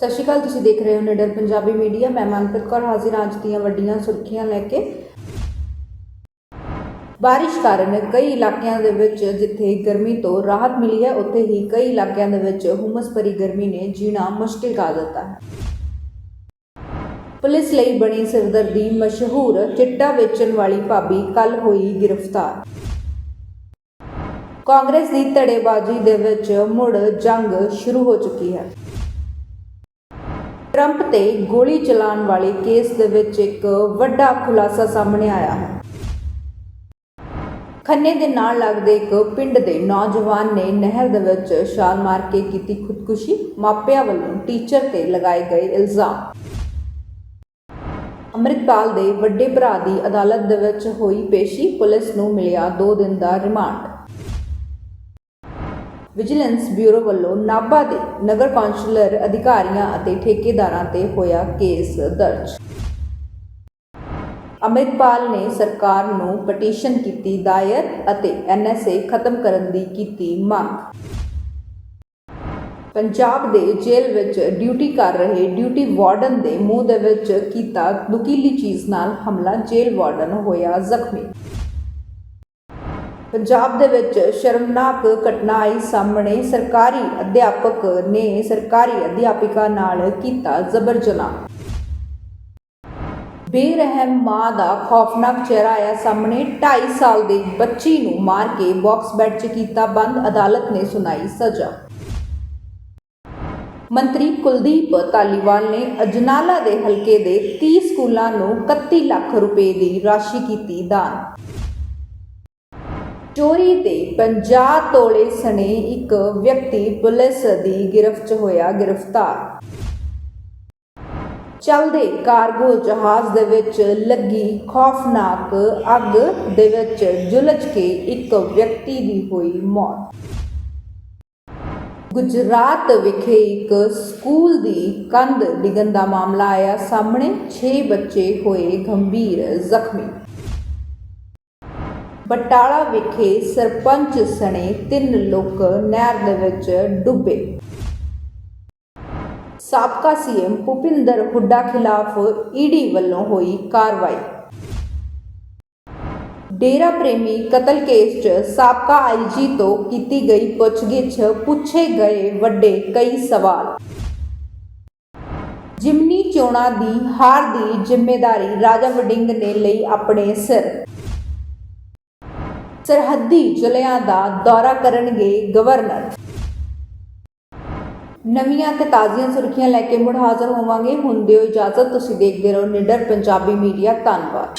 ਸਤਿ ਸ਼੍ਰੀ ਅਕਾਲ, ਤੁਸੀਂ ਦੇਖ ਰਹੇ ਹੋ ਨਿਡਰ ਪੰਜਾਬੀ ਮੀਡੀਆ। ਮੈਂ ਮਨਪ੍ਰੀਤ ਕੌਰ ਹਾਜ਼ਰ ਅੱਜ ਦੀਆਂ ਵੱਡੀਆਂ ਸੁਰਖੀਆਂ ਲੈ ਕੇ। ਬਾਰਿਸ਼ ਕਾਰਨ ਕਈ ਇਲਾਕਿਆਂ ਦੇ ਵਿੱਚ ਜਿੱਥੇ ਗਰਮੀ ਤੋਂ ਰਾਹਤ ਮਿਲੀ ਹੈ, ਉੱਥੇ ਹੀ ਕਈ ਇਲਾਕਿਆਂ ਦੇ ਵਿੱਚ ਹੁਮਸ ਭਰੀ ਗਰਮੀ ਨੇ ਜੀਣਾ ਮੁਸ਼ਕਿਲ ਕਰ ਦਿੱਤਾ ਹੈ। ਪੁਲਿਸ ਲਈ ਬਣੀ ਸਿਰਦਰਦੀ ਮਸ਼ਹੂਰ ਚਿੱਟਾ ਵੇਚਣ ਵਾਲੀ ਭਾਬੀ ਕੱਲ ਹੋਈ ਗ੍ਰਿਫਤਾਰ। ਕਾਂਗਰਸ ਦੀ ਧੜੇਬਾਜ਼ੀ ਦੇ ਵਿੱਚ ਮੁੜ ਜੰਗ ਸ਼ੁਰੂ ਹੋ ਚੁੱਕੀ ਹੈ। ਟਰੰਪ ਤੇ ਗੋਲੀ ਚਲਾਉਣ ਵਾਲੇ ਕੇਸ ਦੇ ਵਿੱਚ ਇੱਕ ਵੱਡਾ ਖੁਲਾਸਾ ਸਾਹਮਣੇ ਆਇਆ ਹੈ। ਖੰਨੇ ਦੇ ਨਾਲ ਲੱਗਦੇ ਇੱਕ ਪਿੰਡ ਦੇ ਨੌਜਵਾਨ ਨੇ ਨਹਿਰ ਦੇ ਵਿੱਚ ਛਾਲ ਮਾਰ ਕੇ ਕੀਤੀ ਖੁਦਕੁਸ਼ੀ, ਮਾਪਿਆਂ ਵੱਲੋਂ ਟੀਚਰ ਤੇ ਲਗਾਏ ਗਏ ਇਲਜ਼ਾਮ। ਅੰਮ੍ਰਿਤਪਾਲ ਦੇ ਵੱਡੇ ਭਰਾ ਦੀ ਅਦਾਲਤ ਦੇ ਵਿੱਚ ਹੋਈ ਪੇਸ਼ੀ ਪੁਲਿਸ ਨੂੰ ਮਿਲਿਆ 2 ਦਿਨ ਦਾ ਰਿਮਾਂਡ। ਵਿਜੀਲੈਂਸ ਬਿਊਰੋ ਵੱਲੋਂ ਨਾਭਾ ਦੇ ਨਗਰ ਕੌਂਸਲਰ ਅਧਿਕਾਰੀਆਂ ਅਤੇ ਠੇਕੇਦਾਰਾਂ ਤੇ ਹੋਇਆ ਕੇਸ ਦਰਜ। ਅਮਿਤਪਾਲ ਨੇ ਸਰਕਾਰ ਨੂੰ ਪਟੀਸ਼ਨ ਕੀਤੀ ਦਾਇਰ ਅਤੇ ਐਨਐਸਏ ਖਤਮ ਕਰਨ ਦੀ ਕੀਤੀ ਮੰਗ। ਪੰਜਾਬ ਦੇ ਜੇਲ੍ਹ ਵਿੱਚ ਡਿਊਟੀ ਕਰ ਰਹੇ ਡਿਊਟੀ ਵਾਰਡਨ ਦੇ ਮੂੰਹ ਦੇ ਵਿੱਚ ਕੀਤਾ ਦੁਕੀਲੀ ਚੀਜ਼ ਨਾਲ ਹਮਲਾ, ਜੇਲ੍ਹ ਵਾਰਡਨ ਹੋਇਆ ਜ਼ਖਮੀ। ਪੰਜਾਬ ਦੇ ਵਿੱਚ ਸ਼ਰਮਨਾਕ ਘਟਨਾ ਆਈ ਸਾਹਮਣੇ। ਸਰਕਾਰੀ ਅਧਿਆਪਕ ਨੇ ਸਰਕਾਰੀ ਅਧਿਆਪਿਕਾ ਨਾਲ ਕੀਤਾ ਜ਼ਬਰ ਜਨਾਹ। ਬੇਰਹਿਮ ਮਾਂ ਦਾ ਖੌਫਨਾਕ ਚਿਹਰਾ ਆਇਆ ਸਾਹਮਣੇ। 2.5 ਸਾਲ ਦੀ ਬੱਚੀ ਨੂੰ ਮਾਰ ਕੇ ਬਾਕਸ ਬੈੱਡ 'ਚ ਕੀਤਾ ਬੰਦ, ਅਦਾਲਤ ਨੇ ਸੁਣਾਈ ਸਜ਼ਾ। ਮੰਤਰੀ ਕੁਲਦੀਪ ਧਾਲੀਵਾਲ ਨੇ ਅਜਨਾਲਾ ਦੇ ਹਲਕੇ ਦੇ 30 ਸਕੂਲਾਂ ਨੂੰ 31 ਲੱਖ ਰੁਪਏ ਦੀ ਰਾਸ਼ੀ ਕੀਤੀ ਦਾਨ। ਚੋਰੀ ਦੇ 50 ਤੋਲੇ ਸਣੇ ਇੱਕ ਵਿਅਕਤੀ ਪੁਲਿਸ ਦੀ ਗਿਰਫਤ 'ਚ ਹੋਇਆ ਗ੍ਰਿਫਤਾਰ। ਚਲਦੇ ਕਾਰਗੋ ਜਹਾਜ਼ ਦੇ ਵਿੱਚ ਲੱਗੀ ਖੌਫਨਾਕ ਅੱਗ ਦੇ ਵਿੱਚ ਜੁਲਝ ਕੇ ਇੱਕ ਵਿਅਕਤੀ ਦੀ ਹੋਈ ਮੌਤ। ਗੁਜਰਾਤ ਵਿਖੇ ਇੱਕ ਸਕੂਲ ਦੀ ਕੰਧ ਡਿੱਗਣ ਦਾ ਮਾਮਲਾ ਆਇਆ। ਸਾਹਮਣੇ 6 ਬੱਚੇ ਹੋਏ ਗੰਭੀਰ ਜ਼ਖਮੀ। ਬਟਾਲਾ ਵਿਖੇ ਸਰਪੰਚ ਸਣੇ ਤਿੰਨ ਲੋਕ ਨਹਿਰ ਦੇ ਵਿੱਚ ਡੁੱਬੇ। ਸਾਬਕਾ ਸੀਐਮ ਭੁਪਿੰਦਰ ਹੁੱਡਾ ਖਿਲਾਫ ਈਡੀ ਵੱਲੋਂ ਹੋਈ ਕਾਰਵਾਈ। ਡੇਰਾ ਪ੍ਰੇਮੀ ਕਤਲ ਕੇਸ 'ਚ ਸਾਬਕਾ ਆਈਜੀ ਤੋਂ ਕੀਤੀ ਗਈ ਪੁੱਛਗਿੱਛ, ਪੁੱਛੇ ਗਏ ਵੱਡੇ ਕਈ ਸਵਾਲ। ਜਿਮਨੀ ਚੋਣਾਂ ਦੀ ਹਾਰ ਦੀ ਜ਼ਿੰਮੇਵਾਰੀ ਰਾਜਾ ਵਡਿੰਗ ਨੇ ਲਈ ਆਪਣੇ ਸਿਰ। ਸਰਹੱਦੀ ਜ਼ਿਲ੍ਹਿਆਂ ਦਾ ਦੌਰਾ ਕਰਨਗੇ ਗਵਰਨਰ। ਨਵੀਆਂ ਤੇ ਤਾਜ਼ੀਆਂ ਸੁਰਖੀਆਂ ਲੈ ਕੇ ਮੁੜ ਹਾਜ਼ਰ ਹੋਵਾਂਗੇ। ਹੁਣ ਦਿਓ ਇਜਾਜ਼ਤ, ਤੁਸੀਂ ਦੇਖਦੇ ਰਹੋ ਨਿਡਰ ਪੰਜਾਬੀ ਮੀਡੀਆ, ਧੰਨਵਾਦ।